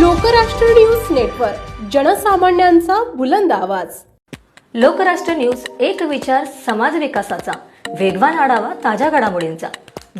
Lokrashtra news network जनसामान्यांचा बुलंद आवाज. Lokrashtra news एक विचार समाज विकासाचा. वेगवान आढावा ताज्या घडामोडींचा.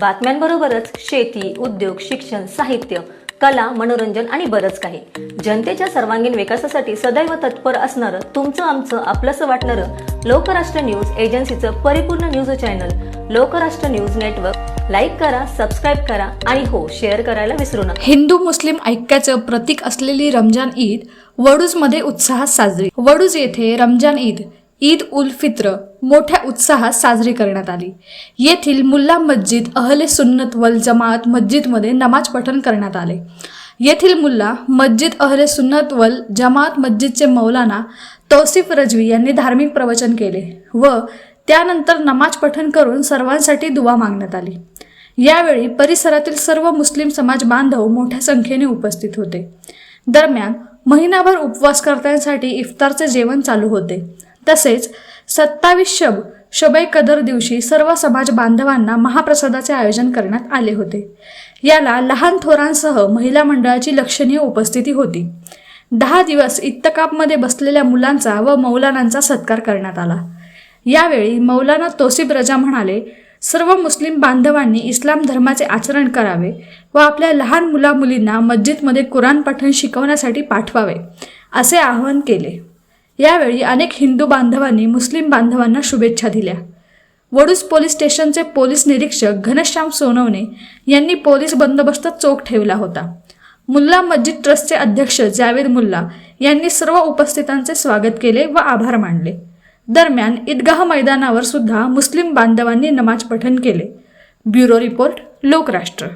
बातम्यांबरोबरच शेती उद्योग शिक्षण साहित्य कला मनोरंजन आणि बरंच काही. जनतेच्या सर्वांगीण विकासासाठी सदैव तत्पर असणारं तुमचं आमचं आपलंसं वाटणारं लोकराष्ट्र न्यूज एजन्सीचं परिपूर्ण news channel Lokrashtra news network like करा सबस्क्राईब करा आणि हो शेअर करायला विसरू नका. हिंदू मुस्लिम ऐक्याचं प्रतीक असलेली रमजान ईद वडूजमध्ये उत्साहात साजरी. वडूज येथे रमजान ईद ईद उल फित्र मोठ्या उत्साहात साजरी करण्यात आली. येथील मुल्ला मस्जिद अहले सुन्नत वल जमात मस्जिदमध्ये नमाज पठण करण्यात आले. येथील मुल्ला मस्जिद अहले सुन्नत वल जमात मस्जिदचे मौलाना तौसिफ रजवी यांनी धार्मिक प्रवचन केले व त्यानंतर नमाज पठण करून सर्वांसाठी दुवा मागण्यात आली. यावेळी परिसरातील सर्व मुस्लिम समाज बांधव मोठ्या संख्येने उपस्थित होते. दरम्यान महिनाभर उपवासकर्त्यांसाठी इफ्तारचे जेवण चालू होते. तसेच सत्तावीस शब शबे कदर दिवशी सर्व समाज बांधवांना महाप्रसादाचे आयोजन करण्यात आले होते. याला लहान थोरांसह महिला मंडळाची लक्षणीय उपस्थिती होती. दहा दिवस इत्तकापमध्ये बसलेल्या मुलांचा व मौलानांचा सत्कार करण्यात आला. यावेळी मौलाना तोसिब रजा म्हणाले सर्व मुस्लिम बांधवांनी इस्लाम धर्माचे आचरण करावे व आपल्या लहान मुला मुलींना मस्जिदमध्ये कुराण पठण शिकवण्यासाठी पाठवावे असे आवाहन केले. यावेळी अनेक हिंदू बांधवांनी मुस्लिम बांधवांना शुभेच्छा दिल्या. वडूज पोलीस स्टेशनचे पोलीस निरीक्षक घनश्याम सोनवणे यांनी पोलीस बंदोबस्त चोख ठेवला होता. मुल्ला मस्जिद ट्रस्टचे अध्यक्ष जावेद मुल्ला यांनी सर्व उपस्थितांचे स्वागत केले व आभार मानले. दरम्यान ईदगाह मैदानावर सुद्धा मुस्लिम बांधवांनी नमाज पठण केले. Bureau report Lokrashtra.